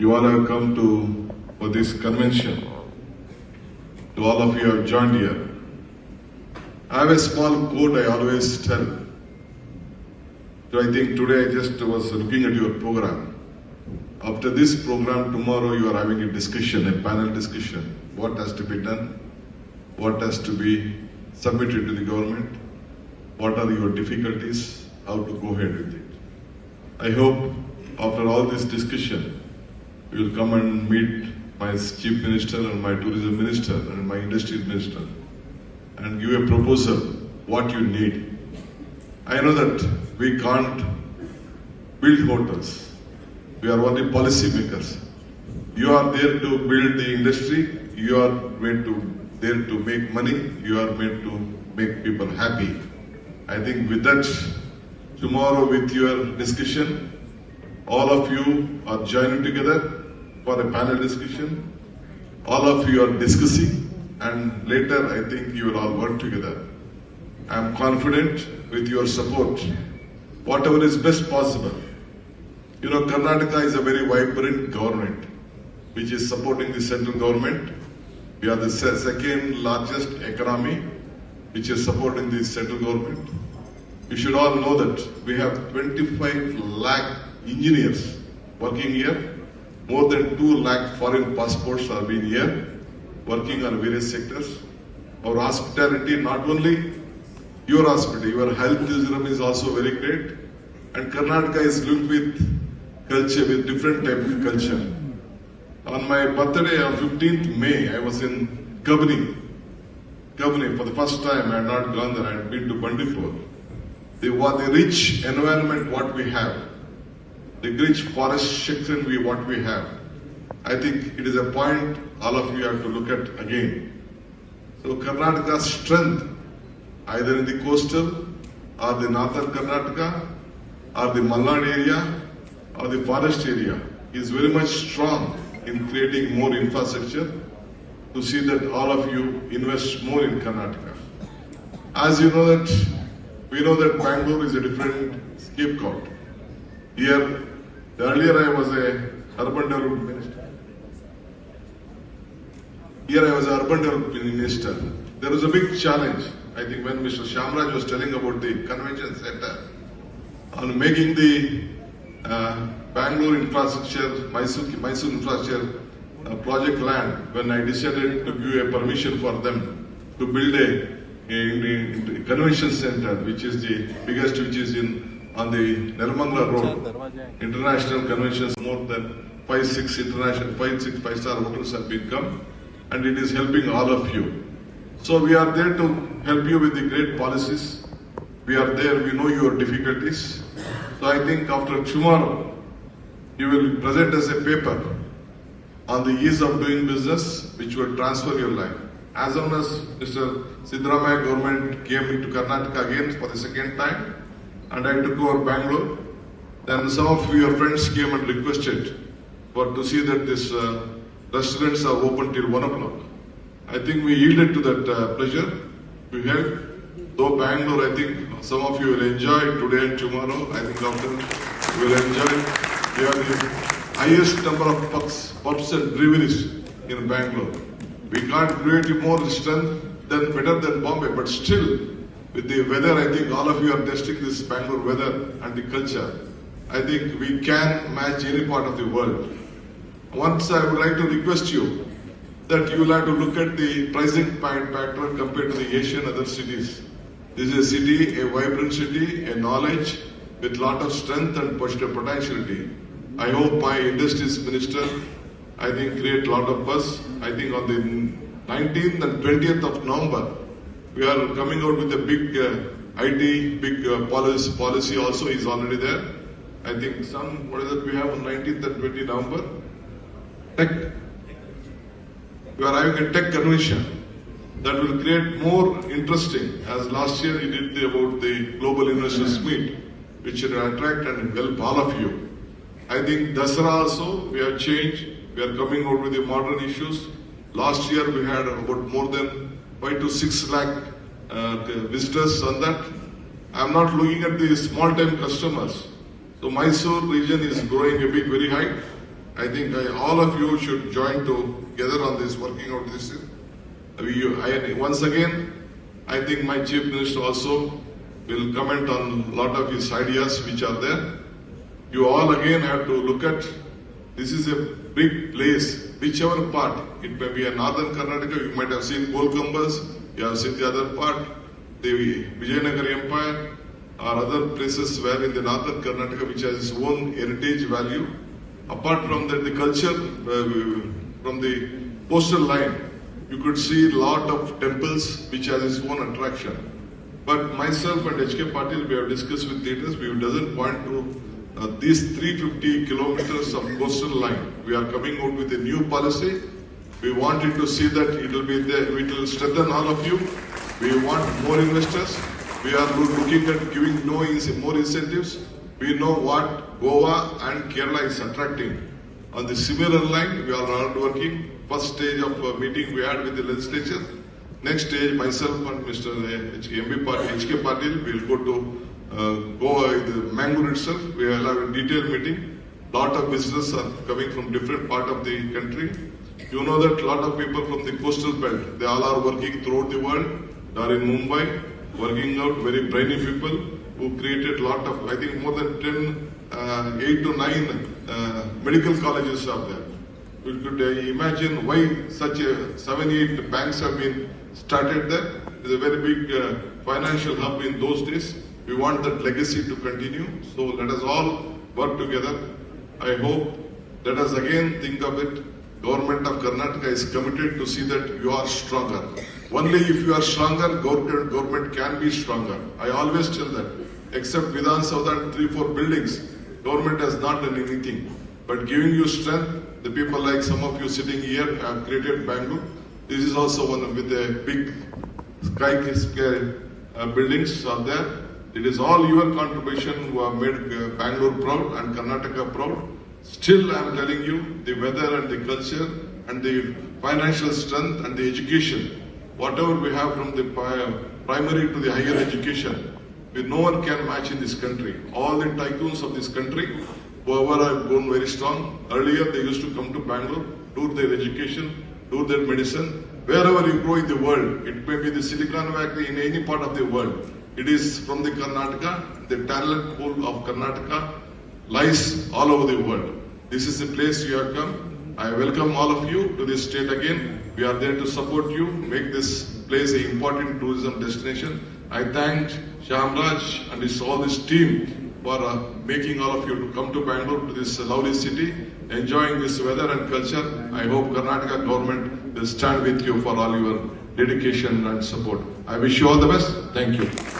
you all have come to for this convention. To all of you who have joined here. I have a small quote I always tell. So I think today I just was looking at your program. After this program, tomorrow you are having a discussion, a panel discussion. What has to be done? What has to be submitted to the government? What are your difficulties? How to go ahead with it? I hope after all this discussion, you will come and meet my chief minister and my tourism minister and my industry minister and give a proposal what you need. I know that we can't build hotels. We are only policy makers. You are there to build the industry. You are made to there to make money. You are made to make people happy. I think with that, tomorrow with your discussion, all of you are joining together for a panel discussion. All of you are discussing, and later I think you will all work together. I am confident with your support, whatever is best possible. You know, Karnataka is a very vibrant government which is supporting the central government. We are the second largest economy which is supporting the central government. You should all know that we have 25 lakh engineers working here. More than 2 lakh foreign passports are being here, working on various sectors. Our hospitality, not only your hospitality, your health tourism is also very great. And Karnataka is linked with culture, with different type of culture. On my birthday on 15th May, I was in Kabni. Kabni, for the first time, I had not gone there, I had been to Bandipur. The, the rich environment, what we have, the rich forest section, we what we have. I think it is a point all of you have to look at again. So Karnataka's strength, either in the coastal or the northern Karnataka or the Malnad area or the forest area, is very much strong in creating more infrastructure to see that all of you invest more in Karnataka. As you know that, we know that Bangalore is a different scapegoat. Here, earlier I was a urban development minister. Here I was an urban development minister. There was a big challenge. I think when Mr. Shamraj was telling about the convention center on making the uh, Bangalore infrastructure, Mysore, Mysore infrastructure uh, project land, when I decided to give a permission for them to build a, a, a convention center, which is the biggest, which is in on the Nirmangala Road. International conventions, more than five, six international, five, six five-star hotels have been come, and it is helping all of you. So we are there to help you with the great policies. We are there, we know your difficulties. So I think after tomorrow, you will present us a paper on the ease of doing business, which will transfer your life. As soon as Mr. Siddaramaiah government came into Karnataka again for the second time, and I took over Bangalore, then some of your friends came and requested for to see that this uh, restaurants are open till one o'clock. I think we yielded to that uh, pressure. We helped. Though Bangalore, I think some of you will enjoy today and tomorrow. I think after you will enjoy. We have the highest number of pubs, pubs and breweries in Bangalore. We can't create more strength than better than Bombay, but still, with the weather, I think all of you are testing this Bangalore weather and the culture. I think we can match any part of the world. Once I would like to request you that you will have to look at the pricing pattern compared to the Asian other cities. This is a city, a vibrant city, a knowledge with lot of strength and potentiality. I hope my industries minister, I think create a lot of buzz. I think on the 19th and 20th of November, we are coming out with a big uh, IT, big uh, policy, policy also is already there. I think some, what is it we have on 19th and 20th November? Tech. We are having a tech convention that will create more interesting, as last year we did the, about the global investors meet, which will attract and help all of you. I think Dasara also, we have changed, we are coming out with the modern issues. Last year we had about more than 5 to 6 lakh uh, visitors on that. I am not looking at the small time customers. So Mysore region is growing a big, very high. I think I, all of you should join together on this, working out this. We, I, once again, I think my chief minister also will comment on a lot of his ideas which are there. You all again have to look at this is a big place, whichever part. It may be a northern Karnataka, you might have seen Golkumbas, you have seen the other part, the Vijayanagar Empire, or other places where in the northern Karnataka which has its own heritage value. Apart from that, the culture uh, from the coastal line, you could see a lot of temples which has its own attraction. But myself and HK Patil, we have discussed with leaders, we doesn't want to these 350 kilometers of coastal line. We are coming out with a new policy. We wanted to see that it will be there, it will strengthen all of you. We want more investors. We are looking at giving no more incentives. We know what Goa and Kerala is attracting. On the similar line, we are all working. First stage of uh, meeting we had with the legislature. Next stage, myself and Mr. HK Patil will go to uh, Goa, the Mangalore itself. We will have a detailed meeting. Lot of visitors are coming from different part of the country. You know that lot of people from the coastal belt, they all are working throughout the world. They are in Mumbai, working out very brainy people who created a lot of, I think more than 10, uh, 8 to 9 uh, medical colleges are there. You could uh, imagine why such a seven, eight banks have been started there. It's a very big uh, financial hub in those days. We want that legacy to continue. So let us all work together. I hope. Let us again think of it. Government of Karnataka is committed to see that you are stronger. Only if you are stronger, government, can be stronger. I always tell that. Except Vidhan and three, four buildings, government has not done anything. But giving you strength, the people like some of you sitting here have created Bangalore. This is also one with a big skyscraper uh, buildings are there. It is all your contribution who have made Bangalore proud and Karnataka proud. Still, I am telling you, the weather and the culture and the financial strength and the education, whatever we have from the primary to the higher education, no one can match in this country. All the tycoons of this country, whoever have grown very strong, earlier they used to come to Bangalore, do their education, do their medicine. Wherever you go in the world, it may be the Silicon Valley in any part of the world, it is from the Karnataka, the talent pool of Karnataka lies all over the world. This is the place you have come. I welcome all of you to this state again. We are there to support you, make this place an important tourism destination. I thank Shamraj and his, all his team for uh, making all of you to come to Bangalore to this lovely city, enjoying this weather and culture. I hope Karnataka government will stand with you for all your dedication and support. I wish you all the best. Thank you.